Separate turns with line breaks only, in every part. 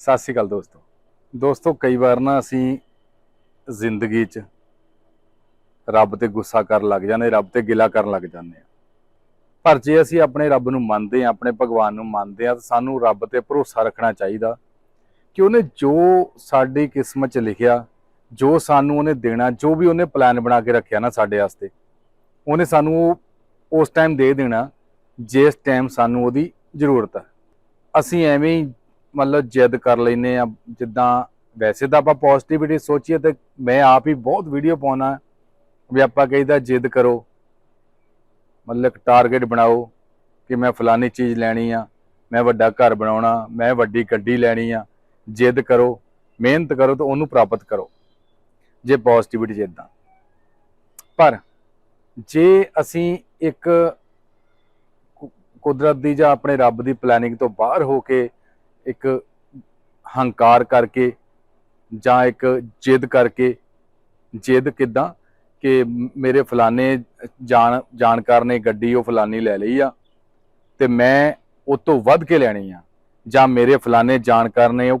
ਸਤਿ ਸ਼੍ਰੀ ਅਕਾਲ ਦੋਸਤੋ। ਦੋਸਤੋ, ਕਈ ਵਾਰ ਨਾ ਅਸੀਂ ਜ਼ਿੰਦਗੀ 'ਚ ਰੱਬ ਤੇ ਗੁੱਸਾ ਕਰਨ ਲੱਗ ਜਾਂਦੇ ਰੱਬ ਤੇ ਗਿਲਾ ਕਰਨ ਲੱਗ ਜਾਂਦੇ ਆ ਪਰ ਜੇ ਅਸੀਂ ਆਪਣੇ ਰੱਬ ਨੂੰ ਮੰਨਦੇ ਆ ਆਪਣੇ ਭਗਵਾਨ ਨੂੰ ਮੰਨਦੇ ਆ ਤਾਂ ਸਾਨੂੰ ਰੱਬ ਤੇ ਭਰੋਸਾ ਰੱਖਣਾ ਚਾਹੀਦਾ ਕਿ ਉਹਨੇ ਜੋ ਸਾਡੀ ਕਿਸਮਤ 'ਚ ਲਿਖਿਆ, ਜੋ ਸਾਨੂੰ ਉਹਨੇ ਦੇਣਾ, ਜੋ ਵੀ ਉਹਨੇ ਪਲਾਨ ਬਣਾ ਕੇ ਰੱਖਿਆ ਨਾ ਸਾਡੇ ਵਾਸਤੇ, ਉਹਨੇ ਸਾਨੂੰ ਉਹ, ਉਸ ਟਾਈਮ ਦੇ ਦੇਣਾ, ਜਿਸ ਟਾਈਮ ਸਾਨੂੰ ਉਹਦੀ ਜ਼ਰੂਰਤ ਹੈ ਅਸੀਂ ਐਵੇਂ ਹੀ ਮਤਲਬ ਜਿੱਦ ਕਰ ਲੈਨੇ ਆ, ਜਿੱਦਾਂ ਵੈਸੇ ਤਾਂ ਆਪਾਂ ਪੋਜ਼ਿਟਿਵਿਟੀ ਸੋਚੀਏ ਤੇ ਮੈਂ ਆਪ ਹੀ ਬਹੁਤ ਵੀਡੀਓ ਪਾਉਣਾ ਵੀ ਆਪਾਂ ਕਹੀਦਾ ਜਿੱਦ ਕਰੋ, ਮਤਲਬ ਟਾਰਗੇਟ ਬਣਾਓ ਕਿ ਮੈਂ ਫਲਾਨੀ ਚੀਜ਼ ਲੈਣੀ ਆ, ਮੈਂ ਵੱਡਾ ਘਰ ਬਣਾਉਣਾ, ਮੈਂ ਵੱਡੀ ਗੱਡੀ ਲੈਣੀ ਆ, ਜਿੱਦ ਕਰੋ, ਮਿਹਨਤ ਕਰੋ ਤਾਂ ਉਹਨੂੰ ਪ੍ਰਾਪਤ ਕਰੋ, ਜੇ ਪੋਜ਼ਿਟਿਵਿਟੀ ਜਿੱਦਾਂ। ਪਰ ਜੇ ਅਸੀਂ ਇੱਕ ਕੁਦਰਤ ਦੀ ਜਾਂ ਆਪਣੇ ਰੱਬ ਦੀ ਪਲੈਨਿੰਗ ਤੋਂ ਬਾਹਰ ਹੋ ਕੇ ਇੱਕ ਹੰਕਾਰ ਕਰਕੇ ਜਾਂ ਇੱਕ ਜਿੱਦ ਕਰਕੇ, ਜਿੱਦ ਕਿਦਾਂ ਕਿ ਮੇਰੇ ਫਲਾਣੇ ਜਾਣ, ਜਾਣਕਾਰ ਨੇ ਗੱਡੀ ਉਹ ਫਲਾਨੀ ਲੈ ਲਈ ਆ ਤੇ ਮੈਂ ਉਹ ਤੋਂ ਵੱਧ ਕੇ ਲੈਣੀ ਆ। ਜਾਂ ਮੇਰੇ ਫਲਾਣੇ ਜਾਣਕਾਰ ਨੇ ਉਹ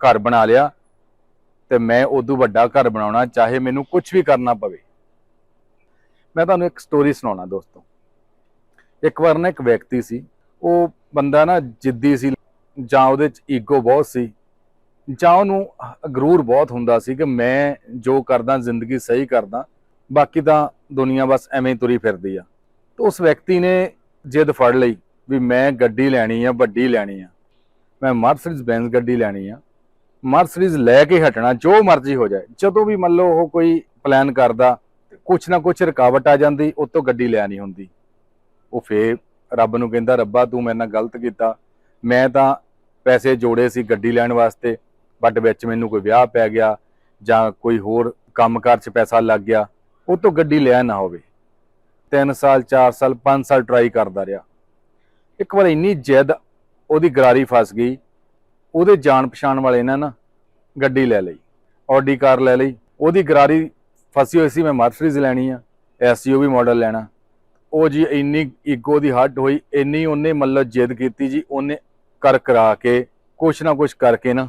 ਘਰ ਬਣਾ ਲਿਆ ਤੇ ਮੈਂ ਉਦੋਂ ਵੱਡਾ ਘਰ ਬਣਾਉਣਾ ਚਾਹੇ ਮੈਨੂੰ ਕੁਝ ਵੀ ਕਰਨਾ ਪਵੇ। ਮੈਂ ਤੁਹਾਨੂੰ ਇੱਕ ਸਟੋਰੀ ਸੁਣਾਉਣਾ ਦੋਸਤੋ। ਇੱਕ ਵਾਰ ਨਾ ਇੱਕ ਵਿਅਕਤੀ ਸੀ, ਉਹ ਬੰਦਾ ਨਾ ਜਿੱਦੀ ਸੀ ਜਾਂ ਉਹਦੇ ਚ ਈਗੋ ਬਹੁਤ ਸੀ, ਜਾਂ ਉਹਨੂੰ ਗਰੂਰ ਬਹੁਤ ਹੁੰਦਾ ਸੀ ਕਿ ਮੈਂ ਜੋ ਕਰਦਾ, ਜ਼ਿੰਦਗੀ ਸਹੀ ਕਰਦਾ, ਬਾਕੀ ਤਾਂ ਦੁਨੀਆ ਬਸ ਐਵੇਂ ਹੀ ਤੁਰੀ ਫਿਰਦੀ ਆ। ਤੇ ਉਸ ਵਿਅਕਤੀ ਨੇ ਜਿੱਦ ਫੜ ਲਈ ਵੀ ਮੈਂ ਗੱਡੀ ਲੈਣੀ ਆ, ਵੱਡੀ ਲੈਣੀ ਆ। ਮੈਂ ਮਰਸੀਡੀਜ਼ ਬੈਂਜ਼ ਗੱਡੀ ਲੈਣੀ ਆ। ਮਰਸੀਡੀਜ਼ ਲੈ ਕੇ ਹਟਣਾ, ਜੋ ਮਰਜ਼ੀ ਹੋ ਜਾਏ, ਜਦੋਂ ਵੀ ਮੰਨ ਲਓ ਉਹ ਕੋਈ ਪਲਾਨ ਕਰਦਾ, ਕੁਛ ਨਾ ਕੁਛ ਰੁਕਾਵਟ ਆ ਜਾਂਦੀ, ਉਤੋਂ ਗੱਡੀ ਲੈ ਨਹੀਂ ਹੁੰਦੀ। ਉਹ ਫੇਰ ਰੱਬ ਨੂੰ ਕਹਿੰਦਾ, ਰੱਬਾ ਤੂੰ ਮੇਰੇ ਨਾਲ ਗਲਤ ਕੀਤਾ। ਮੈਂ ਤਾਂ ਪੈਸੇ ਜੋੜੇ ਸੀ ਗੱਡੀ ਲੈਣ ਵਾਸਤੇ ਬਟ ਵਿੱਚ ਮੈਨੂੰ ਕੋਈ ਵਿਆਹ ਪੈ ਗਿਆ ਜਾਂ ਕੋਈ ਹੋਰ ਕੰਮਕਾਰ 'ਚ ਪੈਸਾ ਲੱਗ ਗਿਆ, ਉਹ ਤੋਂ ਗੱਡੀ ਲਿਆ ਨਾ ਹੋਵੇ। 3 ਸਾਲ 4 ਸਾਲ 5 ਸਾਲ ਟਰਾਈ ਕਰਦਾ ਰਿਹਾ। ਇੱਕ ਵਾਰ ਇੰਨੀ ਜਿੱਦ ਉਹਦੀ ਗਰਾਰੀ ਫਸ ਗਈ, ਉਹਦੇ ਜਾਣ ਪਛਾਣ ਵਾਲੇ ਨੇ ਨਾ ਗੱਡੀ ਲੈ ਲਈ ਆਡੀ ਕਾਰ ਲੈ ਲਈ, ਉਹਦੀ ਗਰਾਰੀ ਫਸੀ ਹੋਈ ਸੀ, ਮੈਂ ਮਰਸੀਡੀਜ਼ ਲੈਣੀ ਆ ਐਸਯੂਵੀ ਮਾਡਲ ਲੈਣਾ। ਉਹ ਜੀ ਇੰਨੀ ਈਗੋ ਦੀ ਹੱਟ ਹੋਈ, ਇੰਨੀ ਉਹਨੇ ਮਤਲਬ ਜਿੱਦ ਕੀਤੀ ਜੀ, ਉਹਨੇ ਕਰ ਕਰਾ ਕੇ ਕੁਛ ਨਾ ਕੁਛ ਕਰਕੇ ਨਾ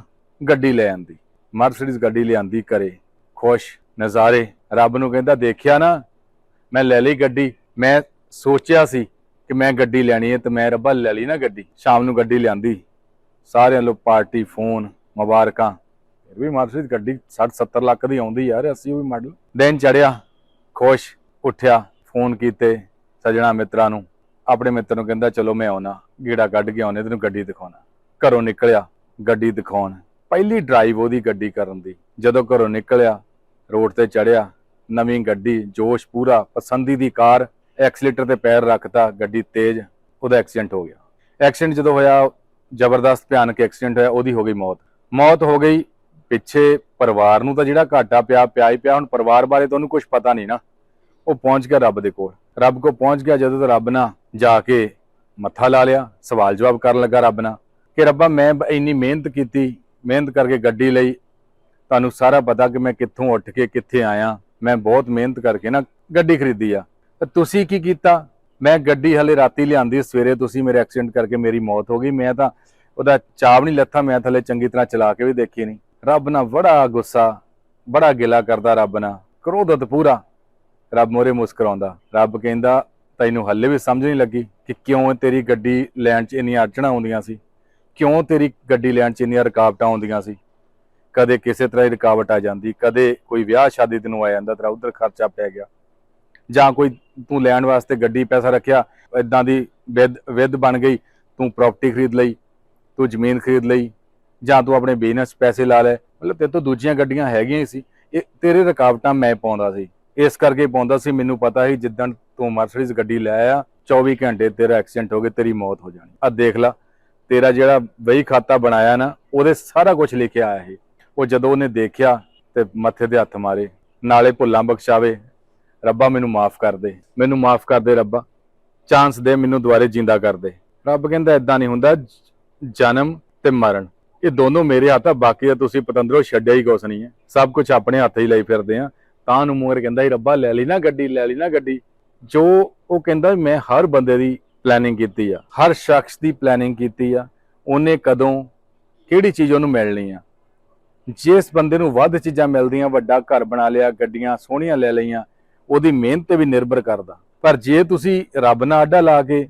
ਗੱਡੀ ਲੈ ਆਂਦੀ। ਮਰਸੀਡੀਜ਼ ਗੱਡੀ ਲਿਆਂਦੀ ਕਰੇ ਖੁਸ਼, ਨਜ਼ਾਰੇ। ਰੱਬ ਨੂੰ ਕਹਿੰਦਾ, ਦੇਖਿਆ ਨਾ, ਮੈਂ ਲੈ ਲਈ ਗੱਡੀ। ਮੈਂ ਸੋਚਿਆ ਸੀ ਕਿ ਮੈਂ ਗੱਡੀ ਲੈਣੀ ਹੈ ਤੇ ਮੈਂ ਰੱਬਾ ਲੈ ਲਈ ਨਾ ਗੱਡੀ। ਸ਼ਾਮ ਨੂੰ ਗੱਡੀ ਲਿਆਂਦੀ। ਸਾਰਿਆਂ ਲੋ ਪਾਰਟੀ, ਫੋਨ, ਮੁਬਾਰਕਾਂ। ਫਿਰ ਵੀ ਮਰਸੀਡੀਜ਼ ਗੱਡੀ 60 70 ਲੱਖ ਦੀ ਆਉਂਦੀ ਯਾਰ, ਅਸੀਂ ਉਹ ਵੀ ਮਾਡਲ ਦਿਨ ਚੜਿਆ ਖੁਸ਼, ਉੱਠਿਆ, ਫੋਨ ਕੀਤੇ ਸਜਣਾ ਮਿੱਤਰਾਂ ਨੂੰ। ਆਪਣੇ ਮਿੱਤਰ ਨੂੰ ਕਹਿੰਦਾ, ਚਲੋ ਮੈਂ ਆਉਣਾ। ਗੇੜਾ ਕੱਢ ਕੇ ਆਉਣੇ, ਤੈਨੂੰ ਗੱਡੀ ਦਿਖਾਉਣਾ। ਘਰੋਂ ਨਿਕਲਿਆ, ਗੱਡੀ ਦਿਖਾਉਣ। ਪਹਿਲੀ ਡਰਾਈਵ ਉਹਦੀ ਗੱਡੀ ਕਰਨ ਦੀ। ਜਦੋਂ ਘਰੋਂ ਨਿਕਲਿਆ, ਰੋਡ ਤੇ ਚੜਿਆ, ਨਵੀਂ ਗੱਡੀ, ਜੋਸ਼ ਪੂਰਾ, ਪਸੰਦੀ ਦੀ ਕਾਰ ਐਕਸਲੇਟਰ ਤੇ ਪੈਰ ਰੱਖਤਾ, ਗੱਡੀ ਤੇਜ਼, ਉਹਦਾ ਐਕਸੀਡੈਂਟ ਹੋ ਗਿਆ। ਐਕਸੀਡੈਂਟ ਜਦੋਂ ਹੋਇਆ, ਜ਼ਬਰਦਸਤ ਭਿਆਨਕ ਐਕਸੀਡੈਂਟ ਹੋਇਆ, ਉਹਦੀ ਹੋ ਗਈ ਮੌਤ। ਮੌਤ ਹੋ ਗਈ, ਪਿੱਛੇ ਪਰਿਵਾਰ ਨੂੰ ਤਾਂ ਜਿਹੜਾ ਘਾਟਾ ਪਿਆ ਪਿਆ ਹੀ ਪਿਆ, ਹੁਣ ਪਰਿਵਾਰ ਬਾਰੇ ਤਾਂ ਉਹਨੂੰ ਕੁਝ ਪਤਾ ਨਹੀਂ ਨਾ। ਉਹ ਪਹੁੰਚ ਗਿਆ ਰੱਬ ਦੇ ਕੋਲ। ਰੱਬ ਕੋਲ ਪਹੁੰਚ ਗਿਆ, ਜਦੋਂ ਤਾਂ ਰੱਬ ਨਾਲ ਜਾ ਕੇ ਮੱਥਾ ਲਾ ਲਿਆ, ਸਵਾਲ ਜਵਾਬ ਕਰਨ ਲੱਗਾ ਰੱਬ ਨਾਲ ਕਿ ਰੱਬਾ ਮੈਂ ਇੰਨੀ ਮਿਹਨਤ ਕੀਤੀ, ਮਿਹਨਤ ਕਰਕੇ ਗੱਡੀ ਲਈ, ਤੁਹਾਨੂੰ ਸਾਰਾ ਪਤਾ ਕਿ ਮੈਂ ਕਿੱਥੋਂ ਉੱਠ ਕੇ ਕਿੱਥੇ ਆਇਆ, ਮੈਂ ਬਹੁਤ ਮਿਹਨਤ ਕਰਕੇ ਨਾ ਗੱਡੀ ਖਰੀਦੀ ਆ। ਤੇ ਤੁਸੀਂ ਕੀ ਕੀਤਾ? ਮੈਂ ਗੱਡੀ ਹਲੇ ਰਾਤੀ ਲਿਆਂਦੀ, ਸਵੇਰੇ ਤੁਸੀਂ ਮੇਰੇ ਐਕਸੀਡੈਂਟ ਕਰਕੇ ਮੇਰੀ ਮੌਤ ਹੋ ਗਈ, ਮੈਂ ਤਾਂ ਉਹਦਾ ਚਾਬ ਨਹੀਂ ਲੱਥਾ, ਮੈਂ ਥੱਲੇ ਚੰਗੀ ਤਰ੍ਹਾਂ ਚਲਾ ਕੇ ਵੀ ਦੇਖੀ ਨਹੀਂ। ਰੱਬ ਨਾਲ ਬੜਾ ਗੁੱਸਾ, ਬੜਾ ਗਿਲਾ ਕਰਦਾ ਰੱਬ ਨਾਲ, ਕ੍ਰੋਧਤ ਪੂਰਾ। ਰੱਬ ਮੋਰੇ ਮੁਸਕਰਾਉਂਦਾ, ਰੱਬ ਕਹਿੰਦਾ ਤੈਨੂੰ ਹੱਲੇ ਵੀ ਸਮਝ ਨਹੀਂ ਲੱਗੀ ਕਿ ਕਿਉਂ ਤੇਰੀ ਗੱਡੀ ਲੈਣ 'ਚ ਇੰਨੀਆਂ ਅੜਚਣਾਂ ਆਉਂਦੀਆਂ ਸੀ? ਕਿਉਂ ਤੇਰੀ ਗੱਡੀ ਲੈਣ 'ਚ ਇੰਨੀਆਂ ਰੁਕਾਵਟਾਂ ਆਉਂਦੀਆਂ ਸੀ? ਕਦੇ ਕਿਸੇ ਤਰ੍ਹਾਂ ਦੀ ਰੁਕਾਵਟ ਆ ਜਾਂਦੀ, ਕਦੇ ਕੋਈ ਵਿਆਹ ਸ਼ਾਦੀ ਤੈਨੂੰ ਆ ਜਾਂਦਾ, ਤੇਰਾ ਉਧਰ ਖਰਚਾ ਪੈ ਗਿਆ। ਜਾਂ ਕੋਈ ਤੂੰ ਲੈਣ ਵਾਸਤੇ ਗੱਡੀ ਪੈਸਾ ਰੱਖਿਆ ਇਦਾਂ ਦੀ ਵਿਦ ਵਿਦ ਬਣ ਗਈ, ਤੂੰ ਪ੍ਰਾਪਰਟੀ ਖਰੀਦ ਲਈ, ਤੂੰ ਜ਼ਮੀਨ ਖਰੀਦ ਲਈ, ਜਾਂ ਤੂੰ ਆਪਣੇ ਬਿਜ਼ਨਸ ਪੈਸੇ ਲਾ ਲਏ। ਮਤਲਬ ਤੇਰੇ ਤੋਂ ਦੂਜੀਆਂ ਗੱਡੀਆਂ ਹੈਗੀਆਂ ਹੀ ਸੀ। ਇਹ ਤੇਰੇ ਰੁਕਾਵਟਾਂ ਮੈਂ ਪਾਉਂਦਾ ਸੀ। ਇਸ ਕਰਕੇ ਪਾਉਂਦਾ ਸੀ, ਮੈਨੂੰ ਪਤਾ ਸੀ ਜਿੱਦਣ ਤੂੰ ਮਰਸੀਡੀਜ਼ ਗੱਡੀ ਲੈ ਆ 24 ਘੰਟੇ ਤੇਰਾ ਐਕਸੀਡੈਂਟ ਹੋ ਗਿਆ, ਤੇਰੀ ਮੌਤ ਹੋ ਜਾਣੀ। ਆ ਦੇਖ ਲੈ, ਤੇਰਾ ਜਿਹੜਾ ਬਈ ਖਾਤਾ ਬਣਾਇਆ ਨਾ, ਉਹਦੇ ਸਾਰਾ ਕੁਝ ਲਿਖਿਆ ਆਇਆ ਇਹ। ਉਹ ਜਦੋਂ ਉਹਨੇ ਦੇਖਿਆ ਤੇ ਮੱਥੇ ਤੇ ਹੱਥ ਮਾਰੇ, ਨਾਲੇ ਭੁੱਲਾਂ ਬਖਸ਼ਾਵੇ, ਰੱਬਾ ਮੈਨੂੰ ਮਾਫ ਕਰ ਦੇ, ਮੈਨੂੰ ਮਾਫ ਕਰ ਦੇ ਰੱਬਾ ਚਾਂਸ ਦੇ ਮੈਨੂੰ ਦੁਬਾਰੇ ਜਿੰਦਾ ਕਰ ਦੇ। ਰੱਬ ਕਹਿੰਦਾ ਇਦਾਂ ਨਹੀਂ ਹੁੰਦਾ, ਜਨਮ ਤੇ ਮਰਨ। ਇਹ ਦੋਨੋਂ ਮੇਰੇ ਹੱਥ ਆ ਬਾਕੀ ਤਾਂ ਤੁਸੀਂ ਪਤੰਦਰੋਂ ਛੱਡਿਆ ਹੀ ਕੁਛ ਨਹੀਂ ਹੈ। ਸਭ ਕੁਝ ਆਪਣੇ ਹੱਥ ਹੀ ਲਈ ਫਿਰਦੇ ਆ। ਤਾਂ ਨੂੰ ਮੂਹਰੇ ਕਹਿੰਦਾ ਹੀ ਰੱਬਾ ਲੈ ਲਈ ਨਾ ਗੱਡੀ, ਲੈ ਲਈ ਨਾ ਗੱਡੀ। ਜੋ ਉਹ ਕਹਿੰਦਾ ਮੈਂ ਹਰ ਬੰਦੇ ਦੀ ਪਲੈਨਿੰਗ ਕੀਤੀ ਆ, ਹਰ ਸ਼ਖਸ ਦੀ ਪਲੈਨਿੰਗ ਕੀਤੀ ਆ, ਉਹਨੇ ਕਦੋਂ ਕਿਹੜੀ ਚੀਜ਼ ਉਹਨੂੰ ਮਿਲਣੀ ਆ। ਜਿਸ ਬੰਦੇ ਨੂੰ ਵੱਧ ਚੀਜ਼ਾਂ ਮਿਲਦੀਆਂ, ਵੱਡਾ ਘਰ ਬਣਾ ਲਿਆ, ਗੱਡੀਆਂ ਸੋਹਣੀਆਂ ਲੈ ਲਈਆਂ, ਉਹਦੀ ਮਿਹਨਤ ਤੇ ਵੀ ਨਿਰਭਰ ਕਰਦਾ। ਪਰ ਜੇ ਤੁਸੀਂ ਰੱਬ ਨਾਲ ਆਡਾ ਲਾ ਕੇ,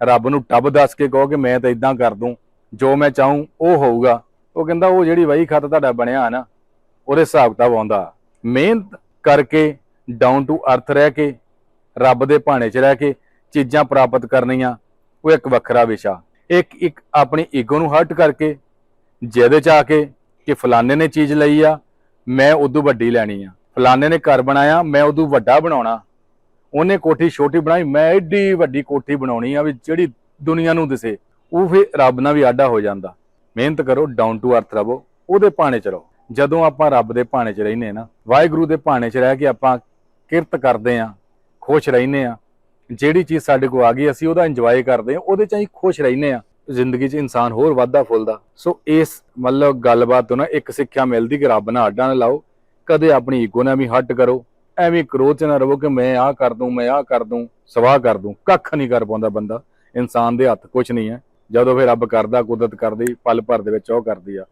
ਰੱਬ ਨੂੰ ਟੱਬ ਦੱਸ ਕੇ ਕਹੋ ਕਿ ਮੈਂ ਤਾਂ ਇਦਾਂ ਕਰ ਦੂੰ, ਜੋ ਮੈਂ ਚਾਹੂੰ ਉਹ ਹੋਊਗਾ, ਉਹ ਕਹਿੰਦਾ ਉਹ ਜਿਹੜੀ ਵਹੀ ਖਾਤਾ ਤੁਹਾਡਾ ਬਣਿਆ ਨਾ, ਉਹਦੇ ਹਿਸਾਬ ਕਿਤਾਬ ਆਉਂਦਾ। ਮਿਹਨਤ ਕਰਕੇ ਡਾਊਨ ਟੂ ਅਰਥ ਰਹਿ ਕੇ ਰੱਬ ਦੇ ਭਾਣੇ 'ਚ ਰਹਿ ਕੇ ਚੀਜ਼ਾਂ ਪ੍ਰਾਪਤ ਕਰਨੀਆਂ, ਉਹ ਇੱਕ ਵੱਖਰਾ ਵਿਸ਼ਾ। ਇੱਕ ਇੱਕ ਆਪਣੀ ਈਗੋ ਨੂੰ ਹਰਟ ਕਰਕੇ, ਜਿਹਦੇ 'ਚ ਆ ਕੇ ਕਿ ਫਲਾਣੇ ਨੇ ਚੀਜ਼ ਲਈ ਆ, ਮੈਂ ਉਦੋਂ ਵੱਡੀ ਲੈਣੀ ਆ। ਫਲਾਣੇ ਨੇ ਘਰ ਬਣਾਇਆ, ਮੈਂ ਉਦੋਂ ਵੱਡਾ ਬਣਾਉਣਾ। ਉਹਨੇ ਕੋਠੀ ਛੋਟੀ ਬਣਾਈ, ਮੈਂ ਐਡੀ ਵੱਡੀ ਕੋਠੀ ਬਣਾਉਣੀ ਆ ਵੀ ਜਿਹੜੀ ਦੁਨੀਆ ਨੂੰ ਦਿਸੇ। ਉਹ ਫਿਰ ਰੱਬ ਨਾਲ ਵੀ ਆਡਾ ਹੋ ਜਾਂਦਾ। ਮਿਹਨਤ ਕਰੋ ਡਾਊਨ ਟੂ ਅਰਥ ਰਵੋ ਉਹਦੇ ਭਾਣੇ 'ਚ ਰਹੋ। ਜਦੋਂ ਆਪਾਂ ਰੱਬ ਦੇ ਭਾਣੇ 'ਚ ਰਹਿੰਦੇ ਨਾ, ਵਾਹਿਗੁਰੂ ਦੇ ਭਾਣੇ 'ਚ ਰਹਿ ਕੇ ਆਪਾਂ ਕਿਰਤ ਕਰਦੇ ਆ ਖੁਸ਼ ਰਹਿੰਦੇ ਆ ਜਿਹੜੀ ਚੀਜ਼ ਸਾਡੇ ਕੋਲ ਆ ਗਈ, ਅਸੀਂ ਉਹਦਾ ਇੰਜੋਏ ਕਰਦੇ ਆ ਉਹਦੇ 'ਚ ਅਸੀਂ ਖੁਸ਼ ਰਹਿੰਦੇ ਆ ਜ਼ਿੰਦਗੀ 'ਚ ਇਨਸਾਨ ਹੋਰ ਵਾਧਾ ਫੁੱਲਦਾ। ਸੋ ਇਸ ਮਤਲਬ ਗੱਲਬਾਤ ਤੋਂ ਨਾ ਇੱਕ ਸਿੱਖਿਆ ਮਿਲਦੀ ਕਿ ਰੱਬ ਨਾਲ ਆਡਾ ਨਾ ਲਾਓ। ਕਦੇ ਆਪਣੀ ਈਗੋ ਨਾਲ ਵੀ ਹੱਟ ਕਰੋ। ਐਵੇਂ ਕ੍ਰੋਧ 'ਚ ਨਾ ਰਹੋ ਕਿ ਮੈਂ ਆਹ ਕਰ ਦੂੰ, ਮੈਂ ਆਹ ਕਰ ਦੂੰ, ਸਵਾਹ ਕਰ ਦੂੰ। ਕੱਖ ਨਹੀਂ ਕਰ ਪਾਉਂਦਾ ਬੰਦਾ। ਇਨਸਾਨ ਦੇ ਹੱਥ ਕੁਝ ਨਹੀਂ ਹੈ। ਜਦੋਂ ਫਿਰ ਰੱਬ ਕਰਦਾ, ਕੁਦਰਤ ਕਰਦੀ, ਪਲ ਭਰ ਦੇ ਵਿੱਚ ਉਹ ਕਰਦੀ ਆ।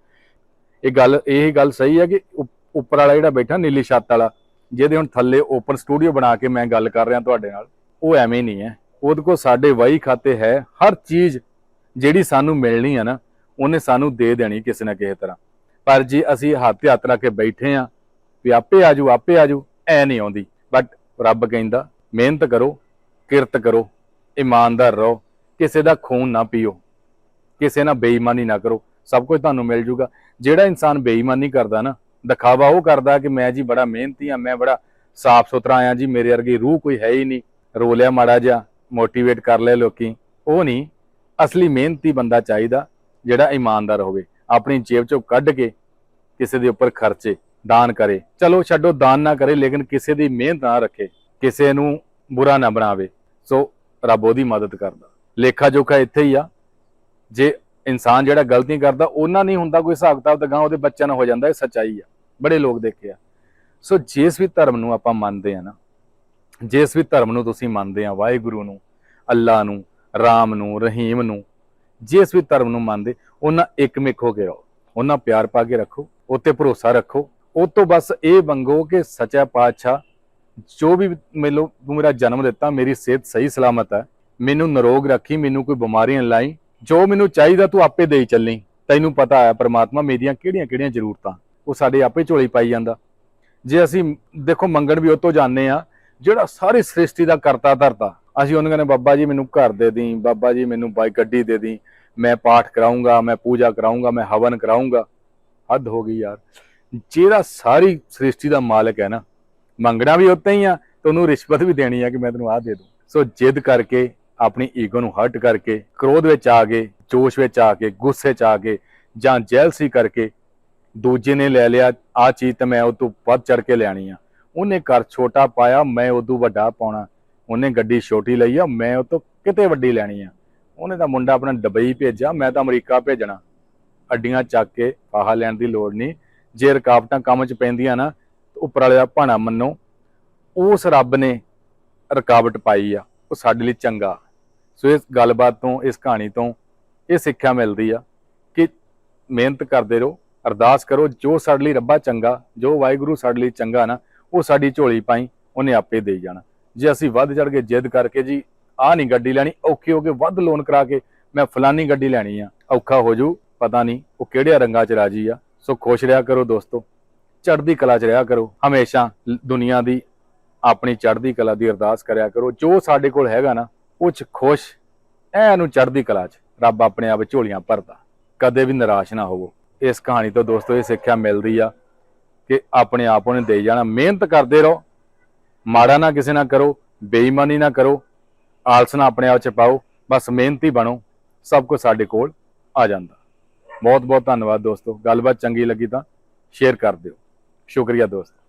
ਇਹ ਗੱਲ ਇਹ ਗੱਲ ਸਹੀ ਹੈ ਕਿ ਉਪ- ਉੱਪਰ ਵਾਲਾ ਜਿਹੜਾ ਬੈਠਾ, ਨੀਲੀ ਛੱਤ ਵਾਲਾ ਜਿਹਦੇ ਹੁਣ ਥੱਲੇ ਓਪਨ ਸਟੂਡੀਓ ਬਣਾ ਕੇ ਮੈਂ ਗੱਲ ਕਰ ਰਿਹਾ ਤੁਹਾਡੇ ਨਾਲ, ਉਹ ਐਵੇਂ ਨਹੀਂ ਹੈ। ਉਹਦੇ ਕੋਲ ਸਾਡੇ ਵਾਈ ਖਾਤੇ ਹੈ, ਹਰ ਚੀਜ਼ ਜਿਹੜੀ ਸਾਨੂੰ ਮਿਲਣੀ ਹੈ ਨਾ, ਉਹਨੇ ਸਾਨੂੰ ਦੇ ਦੇਣੀ ਕਿਸੇ ਨਾ ਕਿਸੇ ਤਰ੍ਹਾਂ। ਪਰ ਜੇ ਅਸੀਂ ਹੱਥ ਹੱਥ ਰੱਖ ਕੇ ਬੈਠੇ ਆ ਵੀ ਆਪੇ ਆਜੂ ਆਪੇ ਆਜੂ, ਐ ਨਹੀਂ ਆਉਂਦੀ। ਬਟ ਰੱਬ ਕਹਿੰਦਾ, ਮਿਹਨਤ ਕਰੋ, ਕਿਰਤ ਕਰੋ, ਇਮਾਨਦਾਰ ਰਹੋ, ਕਿਸੇ ਦਾ ਖੂਨ ਨਾ ਪੀਓ, ਕਿਸੇ ਨਾਲ ਬੇਈਮਾਨੀ ਨਾ ਕਰੋ, ਸਭ ਕੁਝ ਤੁਹਾਨੂੰ ਮਿਲ ਜੂਗਾ। ਜਿਹੜਾ ਇਨਸਾਨ ਬੇਈਮਾਨੀ ਕਰਦਾ ਨਾ ਦਿਖਾਵਾ ਉਹ ਕਰਦਾ ਕਿ ਮੈਂ ਜੀ ਬੜਾ ਮਿਹਨਤੀ ਆ ਮੈਂ ਬੜਾ ਸਾਫ਼ ਸੁਥਰਾ ਆਇਆ ਜੀ, ਮੇਰੇ ਵਰਗੀ ਰੂਹ ਕੋਈ ਹੈ ਹੀ ਨਹੀਂ। ਰੋ ਮਾੜਾ ਜਿਹਾ ਮੋਟੀਵੇਟ ਕਰ ਲਏ ਲੋਕੀ। ਉਹ ਨਹੀਂ, ਅਸਲੀ ਮਿਹਨਤੀ ਬੰਦਾ ਚਾਹੀਦਾ ਜਿਹੜਾ ਇਮਾਨਦਾਰ ਹੋਵੇ, ਆਪਣੀ ਜੇਬ ਚੋਂ ਕੱਢ ਕੇ ਕਿਸੇ ਦੇ ਉੱਪਰ ਖਰਚੇ, ਦਾਨ ਕਰੇ। ਚਲੋ ਛੱਡੋ, ਦਾਨ ਨਾ ਕਰੇ, ਲੇਕਿਨ ਕਿਸੇ ਦੀ ਮਿਹਨਤ ਨਾ ਰੱਖੇ, ਕਿਸੇ ਨੂੰ ਬੁਰਾ ਨਾ ਬਣਾਵੇ। ਸੋ ਰੱਬ ਉਹਦੀ ਮਦਦ ਕਰਦਾ। ਲੇਖਾ ਜੋਖਾ ਇੱਥੇ ਹੀ ਆ। ਜੇ ਇਨਸਾਨ ਜਿਹੜਾ ਗਲਤੀਆਂ ਕਰਦਾ, ਉਹਨਾਂ ਨਹੀਂ ਹੁੰਦਾ ਕੋਈ ਹਿਸਾਬ ਕਿਤਾਬ ਤਾਂ ਗਾਂ ਉਹਦੇ ਬੱਚਿਆਂ ਨਾਲ ਹੋ ਜਾਂਦਾ, ਇਹ ਸੱਚਾਈ ਆ। ਬੜੇ ਲੋਕ ਦੇਖੇ ਆ। ਸੋ ਜਿਸ ਵੀ ਧਰਮ ਨੂੰ ਆਪਾਂ ਮੰਨਦੇ ਆ ਨਾ, ਜਿਸ ਵੀ ਧਰਮ ਨੂੰ ਤੁਸੀਂ ਮੰਨਦੇ ਆ, ਵਾਹਿਗੁਰੂ ਨੂੰ ਅੱਲਾ ਨੂੰ, ਰਾਮ ਨੂੰ, ਰਹੀਮ ਨੂੰ, ਜਿਸ ਵੀ ਧਰਮ ਨੂੰ ਮੰਨਦੇ, ਉਹਨਾਂ ਇੱਕਮਿਕ ਹੋ ਕੇ ਰਹੋ। ਉਹਨਾਂ ਪਿਆਰ ਪਾ ਕੇ ਰੱਖੋ, ਉੱਤੇ ਭਰੋਸਾ ਰੱਖੋ। ਉਹ ਤੋਂ ਬਸ ਇਹ ਮੰਗੋ ਕਿ ਸੱਚਾ ਪਾਤਸ਼ਾਹ, ਜੋ ਵੀ ਮੈਨੂੰ ਮੇਰਾ ਜਨਮ ਦਿੱਤਾ, ਮੇਰੀ ਸਿਹਤ ਸਹੀ ਸਲਾਮਤ ਹੈ ਮੈਨੂੰ ਨਿਰੋਗ ਰੱਖੀ, ਮੈਨੂੰ ਕੋਈ ਬਿਮਾਰੀਆਂ ਲਾਈ। ਜੋ ਮੈਨੂੰ ਚਾਹੀਦਾ ਤੂੰ ਆਪੇ ਦੇਈ ਚੱਲੀ। ਤੈਨੂੰ ਪਤਾ ਹੈ ਪ੍ਰਮਾਤਮਾ ਮੇਰੀਆਂ ਕਿਹੜੀਆਂ ਕਿਹੜੀਆਂ ਜ਼ਰੂਰਤਾਂ। ਉਹ ਸਾਡੇ ਆਪੇ ਝੋਲੀ ਪਾਈ ਜਾਂਦਾ। ਜੇ ਅਸੀਂ ਦੇਖੋ ਮੰਗਣ ਵੀ ਉਹ ਤੋਂ ਜਾਂਦੇ ਆ ਜਿਹੜਾ ਸਾਰੀ ਸ੍ਰਿਸ਼ਟੀ ਦਾ ਕਰਤਾ ਧਰਤਾ, ਅਸੀਂ ਉਹਨਾਂ ਕਹਿੰਦੇ ਬਾਬਾ ਜੀ ਮੈਨੂੰ ਘਰ ਦੇ ਦੀ ਬਾਬਾ ਜੀ ਮੈਨੂੰ ਬਾਈ ਗੱਡੀ ਦੇ ਦੀ ਮੈਂ ਪਾਠ ਕਰਾਉਂਗਾ ਮੈਂ ਪੂਜਾ ਕਰਾਉਂਗਾ ਮੈਂ ਹਵਨ ਕਰਾਉਂਗਾ ਹੱਦ ਹੋ ਗਈ ਯਾਰ। ਜਿਹੜਾ ਸਾਰੀ ਸ੍ਰਿਸ਼ਟੀ ਦਾ ਮਾਲਕ ਹੈ ਨਾ, ਮੰਗਣਾ ਵੀ ਉੱਤੇ ਹੀ ਆ ਤੇ ਉਹਨੂੰ ਰਿਸ਼ਵਤ ਵੀ ਦੇਣੀ ਆ ਕਿ ਮੈਂ ਤੈਨੂੰ ਆਹ ਦੇ ਦੂੰ। ਸੋ ਜਿੱਦ ਕਰਕੇ ਆਪਣੀ ਈਗੋ ਨੂੰ ਹਰਟ ਕਰਕੇ, ਕ੍ਰੋਧ ਵਿੱਚ ਆ ਕੇ ਜੋਸ਼ ਵਿੱਚ ਆ ਕੇ ਗੁੱਸੇ 'ਚ ਆ ਕੇ ਜਾਂ ਜੈਲਸੀ ਕਰਕੇ ਦੂਜੇ ਨੇ ਲੈ ਲਿਆ ਆ ਚੀਜ਼ ਤਾਂ ਮੈਂ ਉਹ ਤੋਂ ਵੱਧ ਚੜ ਕੇ ਲੈਣੀ ਆ। ਉਹਨੇ ਘਰ ਛੋਟਾ ਪਾਇਆ, ਮੈਂ ਉਦੋਂ ਵੱਡਾ ਪਾਉਣਾ। ਉਹਨੇ ਗੱਡੀ ਛੋਟੀ ਲਈ ਆ, ਮੈਂ ਉਹ ਤੋਂ ਕਿਤੇ ਵੱਡੀ ਲੈਣੀ ਆ। ਉਹਨੇ ਤਾਂ ਮੁੰਡਾ ਆਪਣਾ ਦੁਬਈ ਭੇਜਿਆ, ਮੈਂ ਤਾਂ ਅਮਰੀਕਾ ਭੇਜਣਾ। ਅੱਡੀਆਂ ਚੱਕ ਕੇ ਫਾਹਾ ਲੈਣ ਦੀ ਲੋੜ ਨਹੀਂ। ਜੇ ਰੁਕਾਵਟਾਂ ਕੰਮ 'ਚ ਪੈਂਦੀਆਂ ਨਾ, ਤਾਂ ਉੱਪਰ ਵਾਲੇ ਦਾ ਭਾਣਾ ਮੰਨੋ। ਉਸ ਰੱਬ ਨੇ ਰੁਕਾਵਟ ਪਾਈ ਆ, ਉਹ ਸਾਡੇ ਲਈ ਚੰਗਾ। ਸੋ ਇਸ ਗੱਲਬਾਤ ਤੋਂ, ਇਸ ਕਹਾਣੀ ਤੋਂ ਇਹ ਸਿੱਖਿਆ ਮਿਲਦੀ ਆ ਕਿ ਮਿਹਨਤ ਕਰਦੇ ਰਹੋ, ਅਰਦਾਸ ਕਰੋ, ਜੋ ਸਾਡੇ ਲਈ ਰੱਬਾ ਚੰਗਾ, ਜੋ ਵਾਹਿਗੁਰੂ ਸਾਡੇ ਲਈ ਚੰਗਾ ਨਾ, ਉਹ ਸਾਡੀ ਝੋਲੀ ਪਾਈ, ਉਹਨੇ ਆਪੇ ਦੇ ਜਾਣਾ। ਜੇ ਅਸੀਂ ਵੱਧ ਚੜ ਕੇ ਜਿੱਦ ਕਰਕੇ ਜੀ, ਆਹ ਨਹੀਂ ਗੱਡੀ ਲੈਣੀ, ਔਖੀ ਹੋ ਕੇ ਵੱਧ ਲੋਨ ਕਰਾ ਕੇ ਮੈਂ ਫਲਾਨੀ ਗੱਡੀ ਲੈਣੀ ਆ, ਔਖਾ ਹੋ ਜੂ ਪਤਾ ਨਹੀਂ ਉਹ ਕਿਹੜੇ ਰੰਗਾਂ 'ਚ ਰਾਜੀ ਆ। ਸੋ ਖੁਸ਼ ਰਿਹਾ ਕਰੋ ਦੋਸਤੋ, ਚੜ੍ਹਦੀ ਕਲਾ 'ਚ ਰਿਹਾ ਕਰੋ, ਹਮੇਸ਼ਾ ਲ- ਦੁਨੀਆ ਦੀ ਆਪਣੀ ਚੜ੍ਹਦੀ ਕਲਾ ਦੀ ਅਰਦਾਸ ਕਰਿਆ ਕਰੋ, ਜੋ ਸਾਡੇ ਕੋਲ ਹੈਗਾ ਨਾ ਉਹ 'ਚ ਖੁਸ਼ ਐ ਨੂੰ ਚੜ੍ਹਦੀ ਕਲਾ 'ਚ ਰੱਬ ਆਪਣੇ ਆਪ ਝੋਲੀਆਂ ਭਰਦਾ। ਕਦੇ ਵੀ ਨਿਰਾਸ਼ ਨਾ ਹੋਵੋ। ਇਸ ਕਹਾਣੀ ਤੋਂ ਦੋਸਤੋ, ਇਹ ਸਿੱਖਿਆ ਮਿਲਦੀ ਆ ਕਿ ਆਪਣੇ ਆਪ ਉਹਨੇ ਦੇ ਜਾਣਾ। ਮਿਹਨਤ ਕਰਦੇ ਰਹੋ। ਮਾੜਾ ਨਾ ਕਿਸੇ ਨਾਲ ਕਰੋ, ਬੇਈਮਾਨੀ ਨਾ ਕਰੋ, ਆਲਸ ਨਾ ਆਪਣੇ ਆਪ 'ਚ ਪਾਓ, ਬਸ ਮਿਹਨਤੀ ਬਣੋ। ਸਭ ਕੁਝ ਸਾਡੇ ਕੋਲ ਆ ਜਾਂਦਾ। ਬਹੁਤ ਬਹੁਤ ਧੰਨਵਾਦ ਦੋਸਤੋ। ਗੱਲਬਾਤ ਚੰਗੀ ਲੱਗੀ ਤਾਂ ਸ਼ੇਅਰ ਕਰ ਦਿਓ। ਸ਼ੁਕਰੀਆ ਦੋਸਤੋ।